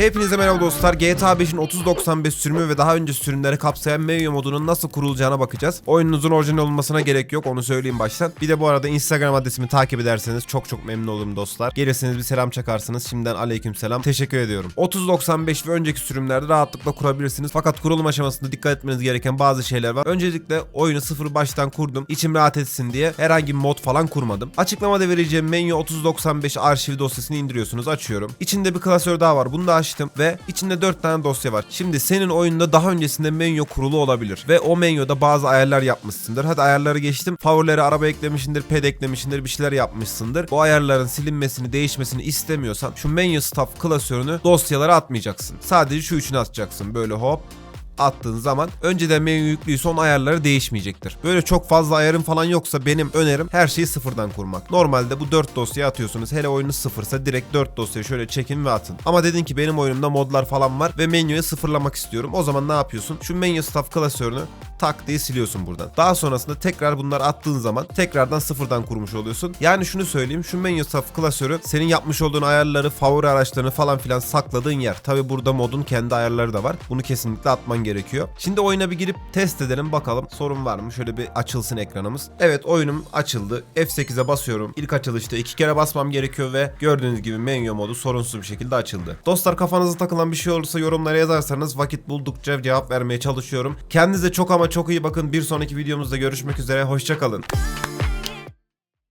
Hepinize merhaba dostlar. GTA 5'in 3095 sürümü ve daha önce sürümleri kapsayan menü modunun nasıl kurulacağına bakacağız. Oyununuzun orijinal olmasına gerek yok onu söyleyeyim baştan. Bir de bu arada Instagram adresimi takip ederseniz çok çok memnun olurum dostlar. Gelirseniz bir selam çakarsınız. Şimdiden aleyküm selam. Teşekkür ediyorum. 3095 ve önceki sürümlerde rahatlıkla kurabilirsiniz. Fakat kurulum aşamasında dikkat etmeniz gereken bazı şeyler var. Öncelikle oyunu sıfır baştan kurdum. İçim rahat etsin diye herhangi bir mod falan kurmadım. Açıklamada vereceğim menü 3095 arşiv dosyasını indiriyorsunuz. Açıyorum. İçinde bir klasör daha var. Bunu da açtım ve içinde 4 tane dosya var. Şimdi senin oyunda daha öncesinde menü kurulu olabilir ve o menüde bazı ayarlar yapmışsındır. Hadi ayarları geçtim. Favorileri araba eklemişsindir, ped eklemişsindir, bir şeyler yapmışsındır. Bu ayarların silinmesini, değişmesini istemiyorsan şu menü staff klasörünü dosyalara atmayacaksın. Sadece şu üçünü atacaksın. Böyle hop attığın zaman önceden menü yüklüyse onun ayarları değişmeyecektir. Böyle çok fazla ayarın falan yoksa benim önerim her şeyi sıfırdan kurmak. Normalde bu 4 dosyayı atıyorsunuz. Hele oyunuz sıfırsa direkt 4 dosyayı şöyle çekin ve atın. Ama dedin ki benim oyunumda modlar falan var ve menüyü sıfırlamak istiyorum. O zaman ne yapıyorsun? Şu menü staff klasörünü tak diye siliyorsun buradan. Daha sonrasında tekrar bunları attığın zaman tekrardan sıfırdan kurmuş oluyorsun. Yani şunu söyleyeyim şu menü staff klasörü senin yapmış olduğun ayarları, favori araçlarını falan filan sakladığın yer. Tabi burada modun kendi ayarları da var. Bunu kesinlikle atman gerekiyor. Şimdi oyuna bir girip test edelim bakalım sorun var mı? Şöyle bir açılsın ekranımız. Evet oyunum açıldı. F8'e basıyorum. İlk açılışta iki kere basmam gerekiyor ve gördüğünüz gibi menü modu sorunsuz bir şekilde açıldı. Dostlar kafanıza takılan bir şey olursa yorumlara yazarsanız vakit buldukça cevap vermeye çalışıyorum. Kendinize çok ama çok iyi bakın. Bir sonraki videomuzda görüşmek üzere. Hoşçakalın.